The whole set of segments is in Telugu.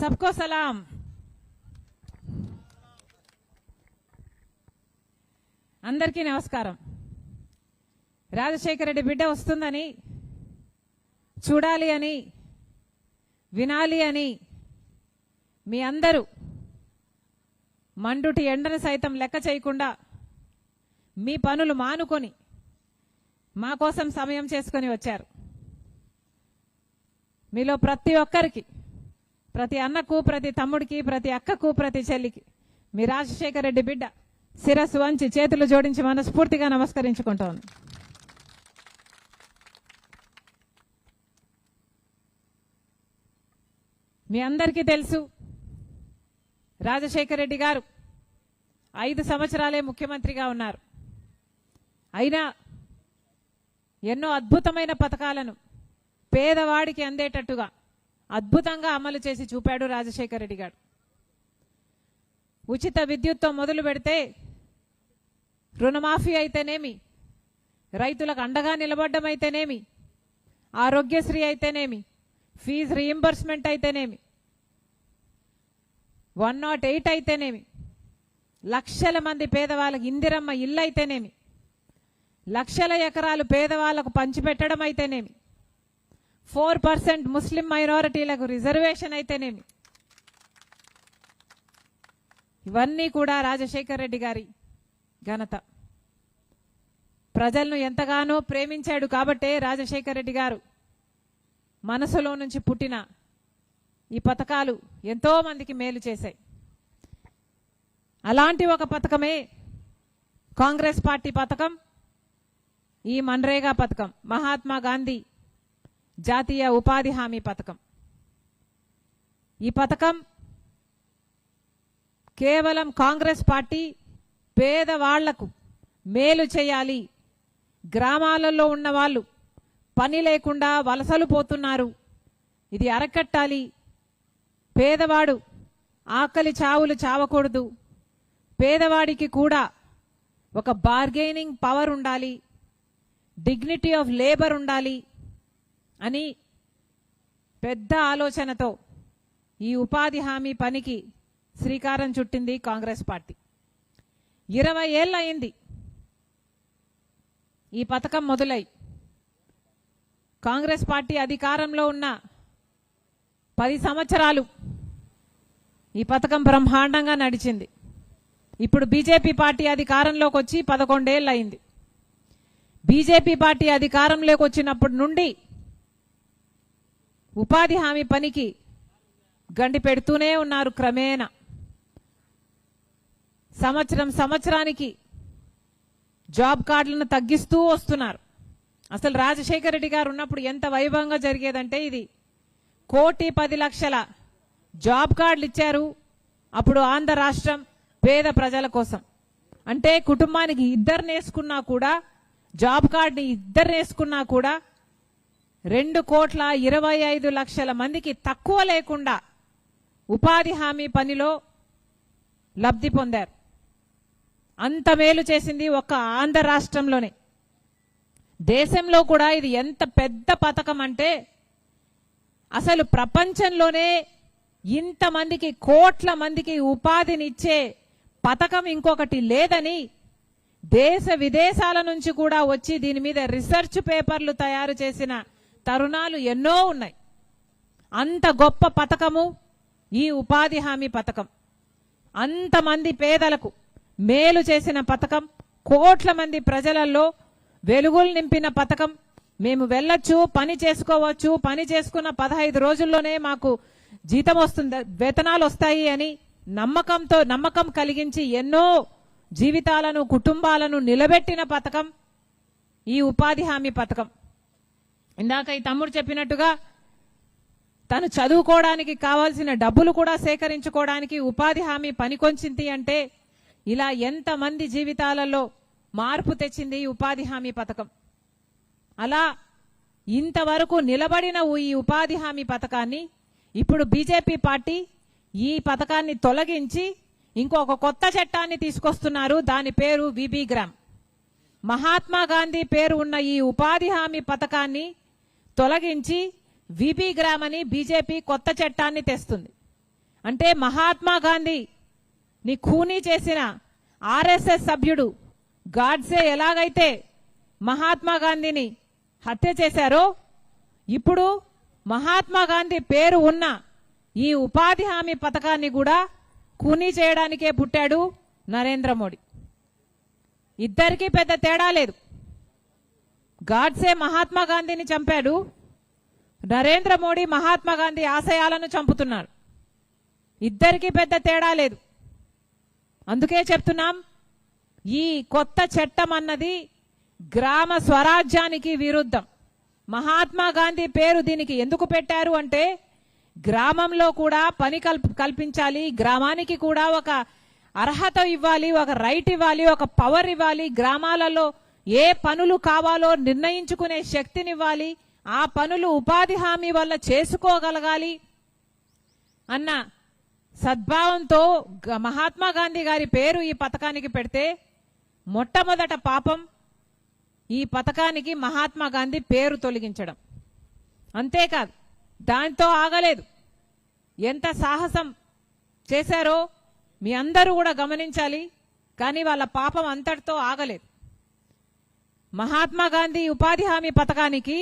सबको सलाम అందరికీ నమస్కారం రాజశేఖర రెడ్డి బిడ్డ వస్తుందని చూడాలి అని వినాలి అని మీ అందరూ మండుటి ఎండను సైతం లెక్క చేయకుండా మీ పనులు మానుకొని మా కోసం సమయం చేసుకొని వచ్చారు మీలో ప్రతి ఒక్కరికి ప్రతి అన్నకు ప్రతి తమ్ముడికి ప్రతి అక్కకు ప్రతి చెల్లికి. మీ రాజశేఖర రెడ్డి బిడ్డ శిరస్సు వంచి చేతులు జోడించి మనస్ఫూర్తిగా నమస్కరించుకుంటోంది మీ అందరికీ తెలుసు రాజశేఖర రెడ్డి గారు ఐదు సంవత్సరాలే ముఖ్యమంత్రిగా ఉన్నారు. అయినా ఎన్నో అద్భుతమైన పథకాలను పేదవాడికి అందేటట్టుగా అద్భుతంగా అమలు చేసి చూపాడు రాజశేఖర రెడ్డి గారు. ఉచిత విద్యుత్తో మొదలు పెడితే రుణమాఫీ అయితేనేమి? రైతులకు అండగా నిలబడ్డం అయితేనేమి? ఆరోగ్యశ్రీ అయితేనేమి? ఫీజు రీయింబర్స్మెంట్ అయితేనేమి? వన్ నాట్ ఎయిట్ అయితేనేమి? లక్షల మంది పేదవాళ్ళకి ఇందిరమ్మ ఇల్లు అయితేనేమి? లక్షల ఎకరాలు పేదవాళ్ళకు పంచిపెట్టడం అయితేనేమి? ఫోర్ పర్సెంట్ ముస్లిం మైనారిటీలకు రిజర్వేషన్ అయితేనేమి? ఇవన్నీ కూడా రాజశేఖర రెడ్డి గారి ఘనత. ప్రజలను ఎంతగానో ప్రేమించాడు కాబట్టే రాజశేఖర రెడ్డి గారు మనసులో నుంచి పుట్టిన ఈ పథకాలు ఎంతో మందికి మేలు చేశాయి. అలాంటి ఒక పథకమే కాంగ్రెస్ పార్టీ పథకం ఈ మన్రేగా పథకం మహాత్మా గాంధీ జాతీయ ఉపాధి హామీ పథకం. ఈ పథకం కేవలం కాంగ్రెస్ పార్టీ పేదవాళ్ళకు మేలు చేయాలి. గ్రామాలలో ఉన్న వాళ్ళు పని లేకుండా వలసలు పోతున్నారు. ఇది అరకట్టాలి. పేదవాడు ఆకలి చావులు చావకూడదు. పేదవాడికి కూడా ఒక బార్గెనింగ్ పవర్ ఉండాలి. డిగ్నిటీ ఆఫ్ లేబర్ ఉండాలి. అని పెద్ద ఆలోచనతో ఈ ఉపాధి హామీ పనికి శ్రీకారం చుట్టింది కాంగ్రెస్ పార్టీ. ఇరవై ఏళ్ళు అయింది. ఈ పథకం మొదలై కాంగ్రెస్ పార్టీ అధికారంలో ఉన్న పది సంవత్సరాలు ఈ పథకం బ్రహ్మాండంగా నడిచింది. ఇప్పుడు బీజేపీ పార్టీ అధికారంలోకి వచ్చి పదకొండేళ్ళు అయింది. బీజేపీ పార్టీ అధికారంలోకి వచ్చినప్పటి నుండి ఉపాధి హామీ పనికి గండి పెడుతూనే ఉన్నారు క్రమేణా. సంవత్సరం సంవత్సరానికి జాబ్ కార్డులను తగ్గిస్తూ వస్తున్నారు. అసలు రాజశేఖర రెడ్డి గారు ఉన్నప్పుడు ఎంత వైభవంగా జరిగేదంటే ఇది. కోటి పది లక్షల జాబ్ కార్డులు ఇచ్చారు. అప్పుడు ఆంధ్ర రాష్ట్రం పేద ప్రజల కోసం. అంటే కుటుంబానికి ఇద్దరు నేసుకున్నా కూడా జాబ్ కార్డుని ఇద్దరు నేసుకున్నా కూడా రెండు కోట్ల ఇరవై ఐదు లక్షల మందికి తక్కువ లేకుండా ఉపాధి హామీ పనిలో లబ్ధి పొందారు. అంత మేలు చేసింది ఒక ఆంధ్ర రాష్ట్రంలోనే. దేశంలో కూడా ఇది ఎంత పెద్ద పథకం అంటే అసలు ప్రపంచంలోనే ఇంతమందికి కోట్ల మందికి ఉపాధినిచ్చే పథకం ఇంకొకటి లేదని దేశ విదేశాల నుంచి కూడా వచ్చి దీని మీద రీసెర్చ్ పేపర్లు తయారు చేసిన తరుణాలు ఎన్నో ఉన్నాయి. అంత గొప్ప పథకము ఈ ఉపాధి హామీ పథకం. అంతమంది పేదలకు మేలు చేసిన పథకం కోట్ల మంది ప్రజలలో వెలుగులు నింపిన పథకం. మేము వెళ్ళొచ్చు పని చేసుకోవచ్చు పని చేసుకున్న పదహైదు రోజుల్లోనే మాకు జీతం వస్తుంది వేతనాలు వస్తాయి అని నమ్మకంతో నమ్మకం కలిగించి ఎన్నో జీవితాలను కుటుంబాలను నిలబెట్టిన పథకం ఈ ఉపాధి హామీ పథకం. ఇందాక ఈ తమ్ముడు చెప్పినట్టుగా తను చదువుకోవడానికి కావాల్సిన డబ్బులు కూడా సేకరించుకోవడానికి ఉపాధి హామీ పనికొంచింది అంటే ఇలా ఎంతమంది జీవితాలలో మార్పు తెచ్చింది ఈ ఉపాధి హామీ పథకం? అలా ఇంతవరకు నిలబడిన ఈ ఉపాధి హామీ పథకాన్ని ఇప్పుడు బీజేపీ పార్టీ ఈ పథకాన్ని తొలగించి ఇంకొక కొత్త చట్టాన్ని తీసుకొస్తున్నారు. దాని పేరు విబి గ్రామ్. మహాత్మా గాంధీ పేరు ఉన్న ఈ ఉపాధి హామీ పథకాన్ని తొలగించి విబి గ్రామ్ అని బీజేపీ కొత్త చట్టాన్ని తెస్తుంది. అంటే మహాత్మా గాంధీ ని ఖూనీ చేసిన ఆర్ఎస్ఎస్ సభ్యుడు గాడ్సే ఎలాగైతే మహాత్మా గాంధీని హత్య చేశారో ఇప్పుడు మహాత్మా గాంధీ పేరు ఉన్న ఈ ఉపాధి హామీ పథకాన్ని కూడా ఖూనీ చేయడానికే పుట్టాడు నరేంద్ర మోడీ. ఇద్దరికీ పెద్ద తేడా లేదు. గాడ్సే మహాత్మా గాంధీని చంపాడు. నరేంద్ర మోడీ మహాత్మా గాంధీ ఆశయాలను చంపుతున్నాడు ఇద్దరికీ పెద్ద తేడా లేదు. అందుకే చెప్తున్నాం ఈ కొత్త చట్టం అన్నది గ్రామ స్వరాజ్యానికి విరుద్ధం. మహాత్మా గాంధీ పేరు దీనికి ఎందుకు పెట్టారు అంటే గ్రామంలో కూడా పని కల్ప కల్పించాలి గ్రామానికి కూడా ఒక అర్హత ఇవ్వాలి ఒక రైట్ ఇవ్వాలి ఒక పవర్ ఇవ్వాలి గ్రామాలలో ఏ పనులు కావాలో నిర్ణయించుకునే శక్తినివ్వాలి ఆ పనులు ఉపాధి హామీ వల్ల చేసుకోగలగాలి అన్న సద్భావంతో గ- మహాత్మా గాంధీ గారి పేరు ఈ పథకానికి పెడితే మొట్టమొదట పాపం ఈ పథకానికి మహాత్మా గాంధీ పేరు తొలగించడం. అంతేకాదు దాంతో ఆగలేదు. ఎంత సాహసం చేశారో మీ అందరూ కూడా గమనించాలి కానీ వాళ్ళ పాపం అంతటితో ఆగలేదు. మహాత్మా గాంధీ ఉపాధి హామీ పథకానికి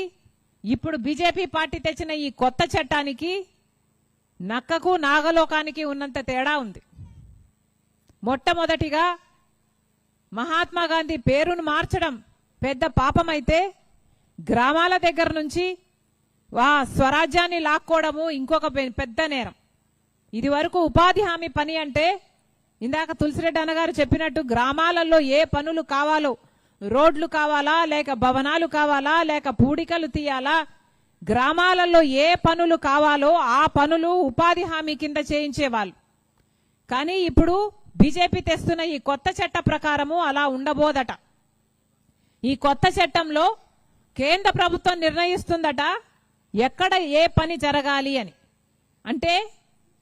ఇప్పుడు బీజేపీ పార్టీ తెచ్చిన ఈ కొత్త చట్టానికి నక్కకు నాగలోకానికి ఉన్నంత తేడా ఉంది. మొట్టమొదటిగా మహాత్మా గాంధీ పేరును మార్చడం పెద్ద పాపమైతే గ్రామాల దగ్గర నుంచి వా స్వరాజ్యాన్ని లాక్కోవడము ఇంకొక పె- పెద్ద నేరం. ఇది వరకు ఉపాధి హామీ పని అంటే ఇందాక తులసిరెడ్డి అన్నగారు చెప్పినట్టు గ్రామాలలో ఏ పనులు కావాలో రోడ్లు కావాలా లేక భవనాలు కావాలా లేక పూడికలు తీయాలా? గ్రామాలలో ఏ పనులు కావాలో ఆ పనులు ఉపాధి హామీ కింద చేయించేవాళ్ళు. కానీ ఇప్పుడు బీజేపీ తెస్తున్న ఈ కొత్త చట్ట ప్రకారము అలా ఉండబోదట. ఈ కొత్త చట్టంలో కేంద్ర ప్రభుత్వం నిర్ణయిస్తుందట ఎక్కడ ఏ పని జరగాలి అని. అంటే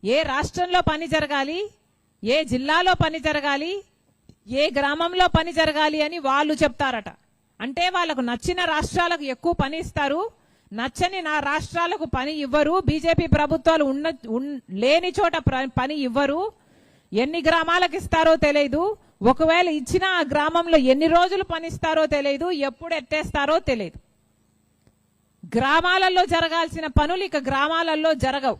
ఏ రాష్ట్రంలో పని జరగాలి ఏ జిల్లాలో పని జరగాలి ఏ గ్రామంలో పని జరగాలి అని వాళ్ళు చెప్తారట. అంటే వాళ్ళకు నచ్చిన రాష్ట్రాలకు ఎక్కువ పని ఇస్తారు. నచ్చని నా రాష్ట్రాలకు పని ఇవ్వరు. బీజేపీ ప్రభుత్వాలు ఉన్న ఉన్- లేని చోట పని ఇవ్వరు. ఎన్ని గ్రామాలకు ఇస్తారో తెలియదు ఒకవేళ ఇచ్చిన ఆ గ్రామంలో ఎన్ని రోజులు పనిస్తారో తెలియదు ఎప్పుడు ఎత్తేస్తారో తెలియదు గ్రామాలలో జరగాల్సిన పనులు ఇక గ్రామాలలో జరగవు.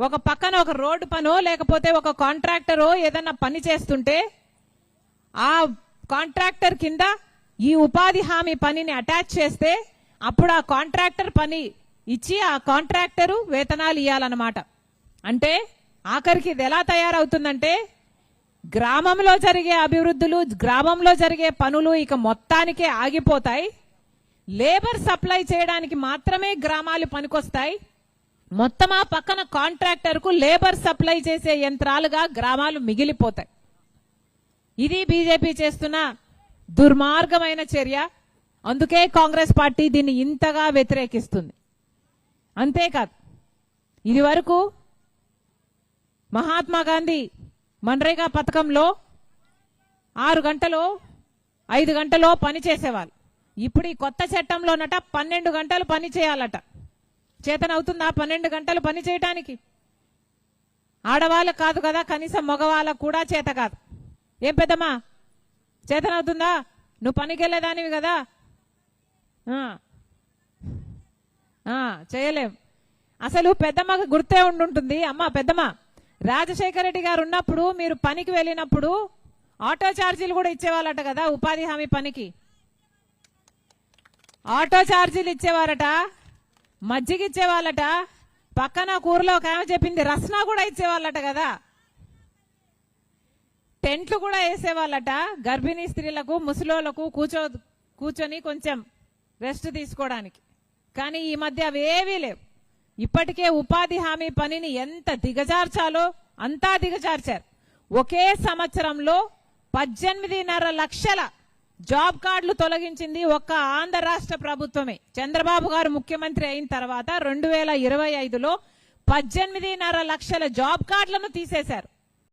ఒక పక్కన ఒక రోడ్డు పనో లేకపోతే ఒక కాంట్రాక్టరో ఏదన్నా పని చేస్తుంటే ఆ కాంట్రాక్టర్ కింద ఈ ఉపాధి హామీ పనిని అటాచ్ చేస్తే అప్పుడు ఆ కాంట్రాక్టర్ పని ఇచ్చి ఆ కాంట్రాక్టరు వేతనాలు ఇవ్వాలన్నమాట అంటే ఆఖరికి ఇది ఎలా తయారవుతుందంటే గ్రామంలో జరిగే అభివృద్ధులు గ్రామంలో జరిగే పనులు ఇక మొత్తానికే ఆగిపోతాయి. లేబర్ సప్లై చేయడానికి మాత్రమే గ్రామాలు పనికొస్తాయి. మొత్తం ఆ పక్కన కాంట్రాక్టర్కు లేబర్ సప్లై చేసే యంత్రాలుగా గ్రామాలు మిగిలిపోతాయి. ఇది బీజేపీ చేస్తున్న దుర్మార్గమైన చర్య. అందుకే కాంగ్రెస్ పార్టీ దీన్ని ఇంతగా వ్యతిరేకిస్తుంది. అంతేకాదు ఇది వరకు మహాత్మా గాంధీ మన్రేగా పథకంలో ఆరు గంటలు ఐదు గంటలో పని చేసేవాళ్ళు. ఇప్పుడు ఈ కొత్త చట్టంలోనట పన్నెండు గంటలు పని చేయాలట. చేతనవుతుందా పన్నెండు గంటలు పని చేయటానికి? ఆడవాళ్ళకు కాదు కదా కనీసం మగవాళ్ళకు కూడా చేత కాదు. ఏం పెద్దమ్మా? చేతనవుతుందా? నువ్వు పనికి వెళ్ళేదానివి కదా? చేయలేం. అసలు పెద్దమ్మకు గుర్తే ఉండుంటుంది. అమ్మ పెద్దమ్మ రాజశేఖర రెడ్డి గారు ఉన్నప్పుడు మీరు పనికి వెళ్ళినప్పుడు ఆటో ఛార్జీలు కూడా ఇచ్చేవాళ్ళట కదా ఉపాధి హామీ పనికి? ఆటో ఛార్జీలు ఇచ్చేవారట మజ్జిగ ఇచ్చేవాళ్ళట పక్కన కూరలో ఒక ఆమె చెప్పింది రస్నా కూడా ఇచ్చేవాళ్ళట కదా? టెంట్లు కూడా వేసేవాళ్ళట. గర్భిణీ స్త్రీలకు ముసలోళ్ళకు కూర్చో కూర్చొని కొంచెం రెస్ట్ తీసుకోవడానికి. కానీ ఈ మధ్య అవేవీ లేవు. ఇప్పటికే ఉపాధి హామీ పనిని ఎంత దిగజార్చాలో అంతా దిగజార్చారు. ఒకే సంవత్సరంలో పద్దెనిమిదిన్నర లక్షల జాబ్ కార్డులు తొలగించింది ఒక్క ఆంధ్ర రాష్ట్ర ప్రభుత్వమే. చంద్రబాబు గారు ముఖ్యమంత్రి అయిన తర్వాత రెండు వేల ఇరవై ఐదులో పద్దెనిమిదిన్నర లక్షల జాబ్ కార్డులను తీసేశారు.